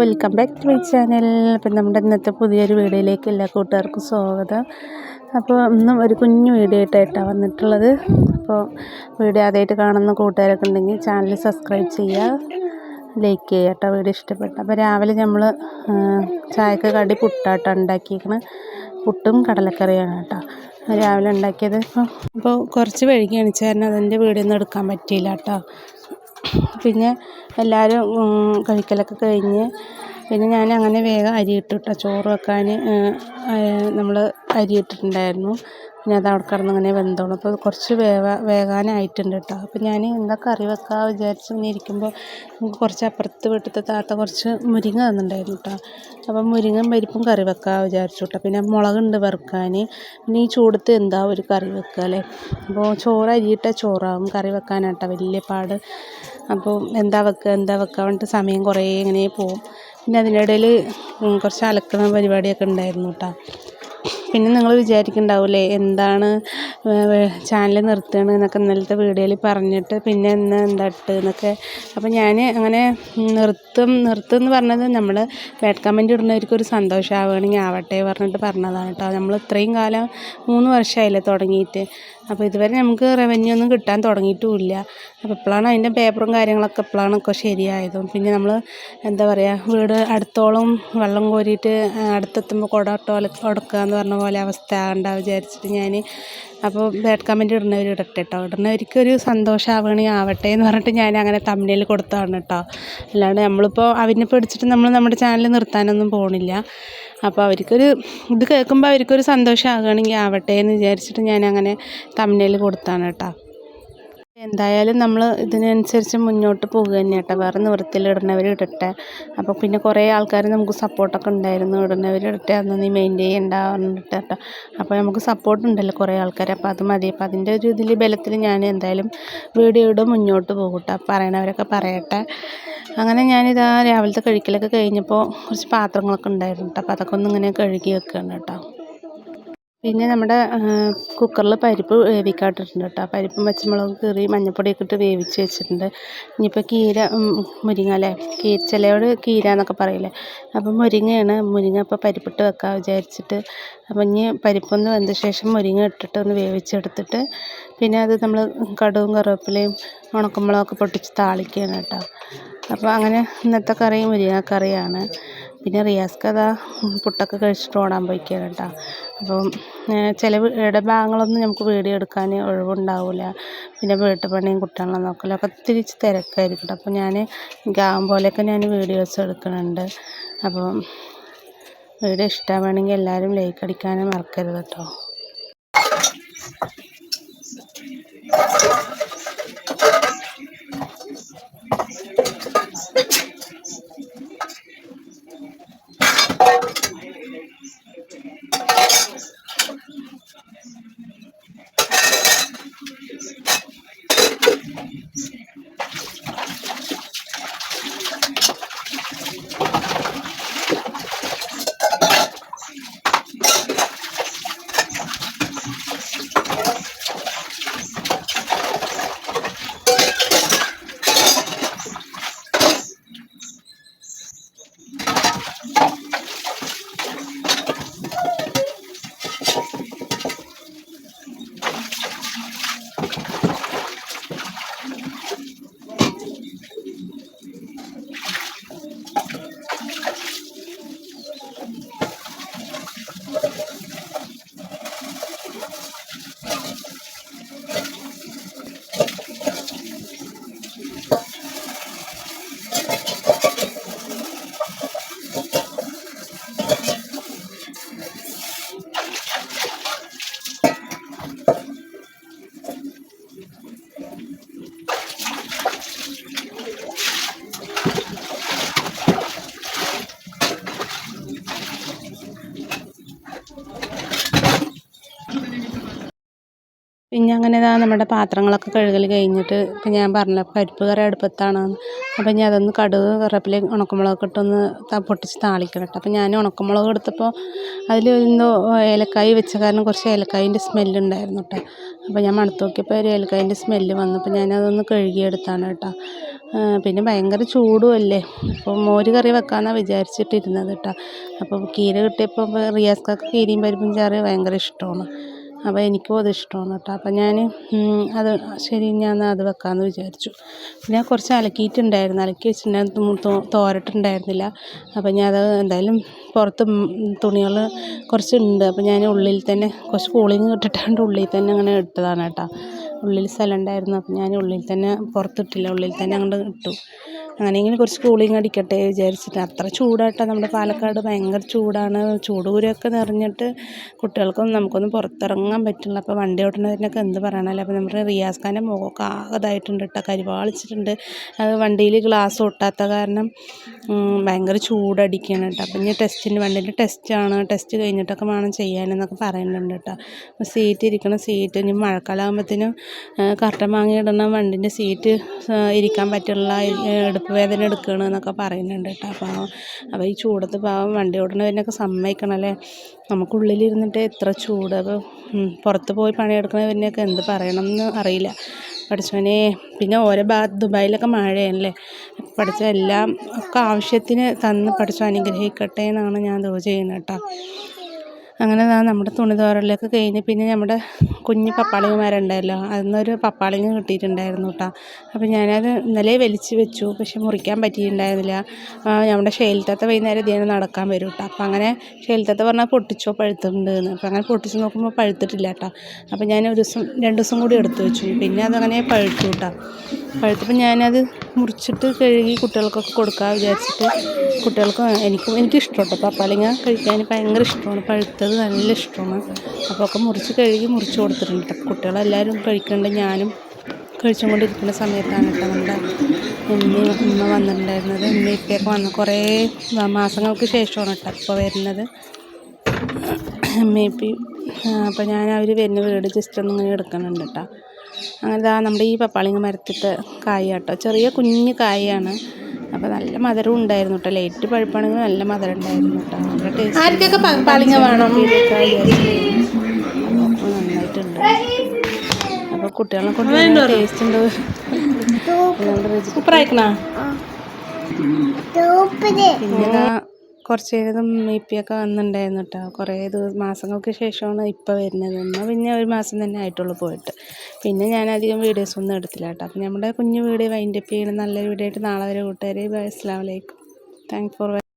Welcome back to my channel. അപ്പം നമ്മുടെ ഇന്നത്തെ പുതിയൊരു വീഡിയോയിലേക്ക് എല്ലാ കൂട്ടുകാർക്കും സ്വാഗതം. അപ്പോൾ ഇന്നും ഒരു കുഞ്ഞു വീഡിയോ ആയിട്ടാണ് വന്നിട്ടുള്ളത്. അപ്പോൾ വീഡിയോ ആദ്യമായിട്ട് കാണുന്ന കൂട്ടുകാരൊക്കെ ഉണ്ടെങ്കിൽ ചാനൽ സബ്സ്ക്രൈബ് ചെയ്യുക ലൈക്ക് ചെയ്യുക കേട്ടോ വീഡിയോ ഇഷ്ടപ്പെട്ടു. അപ്പോൾ രാവിലെ നമ്മൾ ചായക്ക് കടി പുട്ടാട്ടോ ഉണ്ടാക്കിയിരിക്കുന്നത് പുട്ടും കടലക്കറിയാണ് കേട്ടോ. രാവിലെ ഉണ്ടാക്കിയത്. ഇപ്പോൾ അപ്പോൾ കുറച്ച് വഴുകി എണിച്ച് തന്നെ അതിന്റെ വീഡിയോ ഒന്നും എടുക്കാൻ പറ്റിയില്ല കേട്ടോ. പിന്നെ എല്ലാവരും കഴിക്കലൊക്കെ കഴിഞ്ഞ് പിന്നെ ഞാൻ അങ്ങനെ വേഗം അരി ഇട്ടു കേട്ടോ ചോറ് വെക്കാൻ നമ്മൾ അരി ഇട്ടിട്ടുണ്ടായിരുന്നു. പിന്നെ അത് അവിടെ കിടന്ന് ഇങ്ങനെ വെന്തോളും. അപ്പോൾ കുറച്ച് വേവ വേകാനായിട്ടുണ്ട് കേട്ടോ അപ്പോൾ ഞാൻ എന്താ കറി വെക്കുക വിചാരിച്ച് ഇങ്ങനെ ഇരിക്കുമ്പോൾ നമുക്ക് കുറച്ച് അപ്പുറത്ത് വീട്ടിലത്തെ താത്ത കുറച്ച് മുരിങ്ങ തന്നിട്ടുണ്ടായിരുന്നു കേട്ടോ അപ്പം മുരിങ്ങയും പരിപ്പും കറി വെക്കാൻ വിചാരിച്ചു കേട്ടോ പിന്നെ മുളകുണ്ട് വറുക്കാൻ. പിന്നെ ഈ ചൂടത്ത് എന്താ ഒരു കറി വെക്കുക അല്ലേ അപ്പോൾ ചോറ് അരിയിട്ട ചോറാകും കറി വെക്കാനാട്ടോ വലിയ പാട് അപ്പോൾ എന്താ വെക്കുക എന്താ വെക്കുക പറഞ്ഞിട്ട് സമയം കുറേ ഇങ്ങനെ പോവും. പിന്നെ അതിനിടയിൽ കുറച്ച് അലക്കണ പരിപാടിയൊക്കെ ഉണ്ടായിരുന്നു കേട്ടോ പിന്നെ നിങ്ങൾ വിചാരിക്കുന്നുണ്ടാവില്ലേ എന്താണ് ചാനൽ നിർത്തുകയാണ് എന്നൊക്കെ ഇന്നലത്തെ വീഡിയോയിൽ പറഞ്ഞിട്ട് പിന്നെ ഇന്ന് എന്താ ഇട്ട് എന്നൊക്കെ. അപ്പോൾ ഞാൻ അങ്ങനെ നിർത്തും നിർത്തും എന്ന് പറഞ്ഞത് നമ്മൾ ബാഡ് കമന്റ് ഇടുന്നവർക്ക് ഒരു സന്തോഷമാവുകയാണെങ്കിൽ ആവട്ടെ പറഞ്ഞിട്ട് പറഞ്ഞതാണ് കേട്ടോ. നമ്മൾ ഇത്രയും കാലം മൂന്ന് വർഷമായില്ലേ തുടങ്ങിയിട്ട്. അപ്പോൾ ഇതുവരെ നമുക്ക് റവന്യൂ ഒന്നും കിട്ടാൻ തുടങ്ങിയിട്ടുമില്ല. അപ്പോൾ ഇപ്പോഴാണ് അതിന്റെ പേപ്പറും കാര്യങ്ങളൊക്കെ ഇപ്പോഴാണ് ഒക്കെ ശരിയായതും. പിന്നെ നമ്മൾ എന്താ പറയുക വീട് അടുത്തോളം വെള്ളം കോരിയിട്ട് അടുത്തെത്തുമ്പോൾ കുട ടോല കൊടുക്കുക എന്ന് പറഞ്ഞ പോലെ അവസ്ഥ ഉണ്ടാവും വിചാരിച്ചിട്ട് ഞാൻ അപ്പോൾ ബാഡ് കമന്റ് ഇടുന്നവർ ഇടട്ടെ കേട്ടോ ഇടുന്നവർക്ക് ഒരു ആവട്ടെ എന്ന് പറഞ്ഞിട്ട് ഞാൻ അങ്ങനെ തമ്മിൽ കൊടുത്തതാണ് കേട്ടോ അല്ലാണ്ട് നമ്മളിപ്പോൾ അവനെ പിടിച്ചിട്ട് നമ്മൾ നമ്മുടെ ചാനൽ നിർത്താനൊന്നും പോകണില്ല അപ്പോൾ അവർക്കൊരു ഇത് കേൾക്കുമ്പോൾ അവർക്കൊരു സന്തോഷമാകുകയാണെങ്കിൽ ആവട്ടെ എന്ന് വിചാരിച്ചിട്ട് ഞാൻ അങ്ങനെ തമ്മിൽ കൊടുത്താണ് കേട്ടോ എന്തായാലും നമ്മൾ ഇതിനനുസരിച്ച് മുന്നോട്ട് പോകുക തന്നെ കേട്ടോ വേറെ നിവൃത്തിയിൽ ഇടുന്നവർ ഇടട്ടെ. അപ്പോൾ പിന്നെ കുറേ ആൾക്കാർ നമുക്ക് സപ്പോർട്ടൊക്കെ ഉണ്ടായിരുന്നു ഇടുന്നവർ ഇടട്ടെ അന്ന് നീ മെയിന്റെയിൻ ചെയ്യണ്ട പറഞ്ഞിട്ട് കേട്ടോ. അപ്പോൾ നമുക്ക് സപ്പോർട്ട് ഉണ്ടല്ലോ കുറേ ആൾക്കാർ അപ്പോൾ അത് മതി. അപ്പോൾ അതിന്റെ ഒരു ഇതിൽ ബലത്തിൽ ഞാൻ എന്തായാലും വീഡിയോ ഇടും മുന്നോട്ട് പോകട്ടെ പറയണവരൊക്കെ പറയട്ടെ. അങ്ങനെ ഞാനിതാ രാവിലത്തെ കഴിക്കലൊക്കെ കഴിഞ്ഞപ്പോൾ കുറച്ച് പാത്രങ്ങളൊക്കെ ഉണ്ടായിരുന്നു കേട്ടോ. അപ്പോൾ അതൊക്കെ ഒന്ന് ഇങ്ങനെ കഴുകി വെക്കുകയാണ് കേട്ടോ. പിന്നെ നമ്മുടെ കുക്കറിൽ പരിപ്പ് വേവിക്കാട്ടിട്ടുണ്ട് കേട്ടോ. പരിപ്പും പച്ചമുളകും കീറി മഞ്ഞൾപ്പൊടിയൊക്കെ ഇട്ട് വേവിച്ച് വെച്ചിട്ടുണ്ട്. ഇനിയിപ്പോൾ കീര മുരിങ്ങ അല്ലേ? കീ ചിലയോട് കീര എന്നൊക്കെ പറയില്ലേ? അപ്പം മുരിങ്ങയാണ്. മുരിങ്ങ ഇപ്പോൾ പരിപ്പിട്ട് വെക്കാൻ വിചാരിച്ചിട്ട്. അപ്പം ഇനി പരിപ്പൊന്ന് വെന്ത ശേഷം മുരിങ്ങ ഇട്ടിട്ട് ഒന്ന് വേവിച്ചെടുത്തിട്ട് പിന്നെ അത് നമ്മൾ കടുവും കറിവേപ്പിലയും ഉണക്കമുളകൊക്കെ പൊട്ടിച്ച് താളിക്കുകയാണ് കേട്ടോ. അപ്പോൾ അങ്ങനെ ഇന്നത്തെ കറി മുരിങ്ങക്കറിയാണ് പിന്നെ റിയാസ്ക്ക് അതാ പുട്ടൊക്കെ കഴിച്ചിട്ട് ഓടാൻ പോയിക്കാണ് കേട്ടോ. അപ്പം ചില ഇടഭാഗങ്ങളൊന്നും നമുക്ക് വീഡിയോ എടുക്കാൻ ഒഴിവുണ്ടാവില്ല പിന്നെ വീട്ടുപണിയും കുട്ടികളെ നോക്കലൊക്കെ ഒത്തിരി തിരക്കായിരിക്കും കേട്ടോ. അപ്പോൾ ഞാൻ ഗാം പോലെയൊക്കെ ഞാൻ വീഡിയോസ് എടുക്കുന്നുണ്ട് അപ്പം വീഡിയോ ഇഷ്ടമാണെങ്കിൽ എല്ലാവരും ലൈക്ക് അടിക്കാനും മറക്കരുത് കേട്ടോ. പിന്നെ അങ്ങനെ ഇതാ നമ്മുടെ പാത്രങ്ങളൊക്കെ കഴുകൽ കഴിഞ്ഞിട്ട് ഇപ്പം ഞാൻ പറഞ്ഞല്ലോ പരിപ്പ് കറി അടുപ്പത്താണ്. അപ്പം ഞാൻ അതൊന്ന് കടുക് കറിവേപ്പില ഉണക്കമുളകൊക്കെ ഇട്ടൊന്ന് പൊട്ടിച്ച് താളിക്കണം കേട്ടോ. അപ്പം ഞാൻ ഉണക്കമുളക് എടുത്തപ്പോൾ അതിൽ എന്തോ ഏലക്കായ് വെച്ച കാരണം കുറച്ച് ഏലക്കായിന്റെ സ്മെല്ല് ഉണ്ടായിരുന്നു കേട്ടോ. അപ്പം ഞാൻ മണത്ത് നോക്കിയപ്പോൾ ഒരു ഏലക്കായിന്റെ സ്മെല്ല് വന്നപ്പോൾ ഞാനതൊന്ന് കഴുകിയെടുത്താണ് കേട്ടോ. പിന്നെ ഭയങ്കര ചൂടും അല്ലേ? അപ്പോൾ മോര് കറി വെക്കാമെന്നാണ് വിചാരിച്ചിട്ടിരുന്നത് കേട്ടോ. അപ്പോൾ കീര കിട്ടിയപ്പോൾ റിയാസ്ക്കൊക്കെ കീരിയും പരിപ്പും ചാറ് ഭയങ്കര ഇഷ്ടമാണ്. അപ്പോൾ എനിക്കും അത് ഇഷ്ടമാണ് കേട്ടോ. അപ്പോൾ ഞാൻ അത് ശരി ഞാൻ അത് വെക്കാമെന്ന് വിചാരിച്ചു. ഞാൻ കുറച്ച് അലക്കിയിട്ടുണ്ടായിരുന്നു. അലക്കി വെച്ചിട്ടുണ്ടായിരുന്നു. തോരട്ടുണ്ടായിരുന്നില്ല. അപ്പോൾ ഞാൻ അത് എന്തായാലും പുറത്ത് തുണികൾ കുറച്ച് ഉണ്ട് അപ്പോൾ ഞാൻ ഉള്ളിൽ തന്നെ കുറച്ച് കൂളിങ് ഇട്ടിട്ടാണ്ട് ഉള്ളിൽ തന്നെ അങ്ങനെ ഇട്ടതാണ് കേട്ടോ. ഉള്ളിൽ സ്ഥലം ഉണ്ടായിരുന്നു. അപ്പോൾ ഞാൻ ഉള്ളിൽ തന്നെ പുറത്തിട്ടില്ല. ഉള്ളിൽ തന്നെ അങ്ങോട്ട് ഇട്ടു. അങ്ങനെയെങ്കിലും കുറച്ച് കൂളിങ് അടിക്കട്ടെ വിചാരിച്ചിട്ട്. അത്ര ചൂടാട്ടോ. നമ്മുടെ പാലക്കാട് ഭയങ്കര ചൂടാണ്. ചൂടൂരൊക്കെ നിറഞ്ഞിട്ട് കുട്ടികൾക്കൊന്നും നമുക്കൊന്നും പുറത്തിറങ്ങാൻ പറ്റില്ല. അപ്പോൾ വണ്ടി ഓട്ടുന്നതിനൊക്കെ എന്ത് പറയണമല്ലോ അപ്പോൾ നമ്മുടെ റിയാസ് ഖാന്റെ മുഖമൊക്കെ ആകെ ഇതായിട്ടുണ്ട് കേട്ടോ. കരിവാളിച്ചിട്ടുണ്ട്. അത് വണ്ടിയിൽ ഗ്ലാസ് ഒട്ടാത്ത കാരണം ഭയങ്കര ചൂടടിക്കുകയാണ് കേട്ടോ. അപ്പം ഇനി ടെസ്റ്റിന് വണ്ടീന്റെ ടെസ്റ്റാണ് ടെസ്റ്റ് കഴിഞ്ഞിട്ടൊക്കെ വേണം ചെയ്യാനെന്നൊക്കെ പറയുന്നുണ്ട് കേട്ടോ. അപ്പോൾ സീറ്റ് ഇരിക്കണം സീറ്റ് ഇനി മഴക്കാലാകുമ്പോഴത്തേനും കർട്ടൻ വാങ്ങിയിടണം. വണ്ടീന്റെ സീറ്റ് ഇരിക്കാൻ പറ്റുള്ള എടുപ്പ് വേദന എടുക്കണം എന്നൊക്കെ പറയുന്നുണ്ട് കേട്ടോ. അപ്പോൾ അപ്പോൾ ഈ ചൂടത്ത് പാവം വണ്ടി ഓടുന്നവരിനൊക്കെ സമ്മതിക്കണമല്ലേ നമുക്കുള്ളിലിരുന്നിട്ട് എത്ര ചൂട്. അപ്പോൾ പുറത്ത് പോയി പണിയെടുക്കുന്നവരിനൊക്കെ എന്ത് പറയണം എന്ന് അറിയില്ല. പഠിച്ചവനെ പിന്നെ ഓരോ ഭാഗത്ത് ദുബായിലൊക്കെ മഴയല്ലേ പഠിച്ച എല്ലാം ഒക്കെ ആവശ്യത്തിന് തന്ന് പഠിച്ചു അനുഗ്രഹിക്കട്ടെ എന്നാണ് ഞാൻ ദോ ചെയ്യുന്നത് കേട്ടോ. അങ്ങനെ നമ്മുടെ തുണി കഴിഞ്ഞ് പിന്നെ നമ്മുടെ കുഞ്ഞ് പപ്പാളിമാരുണ്ടല്ലോ അന്നൊരു പപ്പാളിങ്ങ് കിട്ടിയിട്ടുണ്ടായിരുന്നു കേട്ടോ അപ്പോൾ ഞാനത് ഇന്നലെ വലിച്ച് വെച്ചു. പക്ഷെ മുറിക്കാൻ പറ്റിയിട്ടുണ്ടായിരുന്നില്ല. നമ്മുടെ ഷെയിൽത്തത്തെ വൈകുന്നേരം ഇതിനെ നടക്കാൻ വരും കേട്ടോ അപ്പോൾ അങ്ങനെ ഷെയിൽത്തത്തെ പറഞ്ഞാൽ പൊട്ടിച്ചോ പഴുത്തുണ്ട് എന്ന് അപ്പോൾ അങ്ങനെ പൊട്ടിച്ച് നോക്കുമ്പോൾ പഴുത്തിട്ടില്ല കേട്ടോ അപ്പോൾ ഞാൻ ഒരു ദിവസം രണ്ട് ദിവസം കൂടി എടുത്തു വെച്ചു. പിന്നെ അതങ്ങനെ പഴുത്തു കേട്ടോ പഴുത്തപ്പോൾ ഞാനത് മുറിച്ചിട്ട് കഴുകി കുട്ടികൾക്കൊക്കെ കൊടുക്കാൻ വിചാരിച്ചിട്ട് കുട്ടികൾക്ക് എനിക്കും എനിക്കിഷ്ടം കേട്ടോ പപ്പാളിങ്ങ കഴിക്കാൻ ഭയങ്കര ഇഷ്ടമാണ്. പഴുത്തത് നല്ല ഇഷ്ടമാണ്. അപ്പോൾ ഒക്കെ മുറിച്ച് കഴുകി മുറിച്ച് കൊടുത്തിട്ടുണ്ട്. കേട്ടോ കുട്ടികളെല്ലാവരും കഴിക്കുന്നുണ്ട് ഞാനും കഴിച്ചും കൊണ്ടിരിക്കുന്ന സമയത്താണ് കേട്ടോ നമ്മുടെ ഉമ്മ ഉമ്മ വന്നിട്ടുണ്ടായിരുന്നത്. ഉമ്മ ഇപ്പൊക്കെ വന്ന്. കുറേ മാസങ്ങൾക്ക് ശേഷമാണ് കേട്ടോ ഇപ്പോൾ വരുന്നത്. ഉമ്മ ഇപ്പം അപ്പോൾ ഞാൻ അവർ വരുന്ന വീട് ജസ്റ്റ് ഒന്ന് ഇങ്ങനെ എടുക്കുന്നുണ്ട് കേട്ടോ അങ്ങനെ ഇതാ നമ്മുടെ ഈ പപ്പാളിങ്ങ മരത്തിട്ട് കായ കേട്ടോ ചെറിയ കുഞ്ഞ് കായാണ് അപ്പോൾ നല്ല മധുരം ഉണ്ടായിരുന്നു കേട്ടോ ലേറ്റ് പഴുപ്പാണെങ്കിൽ നല്ല മധുരം ഉണ്ടായിരുന്നു കേട്ടോ നല്ല ടേസ്റ്റ് ആർക്കൊക്കെ പപ്പാളിങ്ങ വേണം അപ്പോൾ നന്നായിട്ടുണ്ട് അപ്പോൾ കുട്ടികളെ കൊണ്ട് ടേസ്റ്റ് ഉണ്ട്. സൂപ്പറായിക്കണ പിന്നെ കുറച്ച് നേരം ഇപ്പിയൊക്കെ വന്നിട്ടുണ്ടായിരുന്നു കേട്ടോ കുറേ ദിവസം മാസങ്ങൾക്ക് ശേഷമാണ് ഇപ്പോൾ വരുന്നത്. എന്നാൽ പിന്നെ ഒരു മാസം തന്നെ ആയിട്ടുള്ളൂ പോയിട്ട്. പിന്നെ ഞാൻ അധികം വീഡിയോസ് ഒന്നും എടുത്തില്ല കേട്ടോ അപ്പം നമ്മുടെ കുഞ്ഞു വീഡിയോ വൈൻഡപ്പ് ചെയ്യണം നല്ലൊരു വീഡിയോ ആയിട്ട് നാളെ വരെ കൂട്ടുകാരെ. അസ്സാം വലൈക്കും താങ്ക് ഫോർ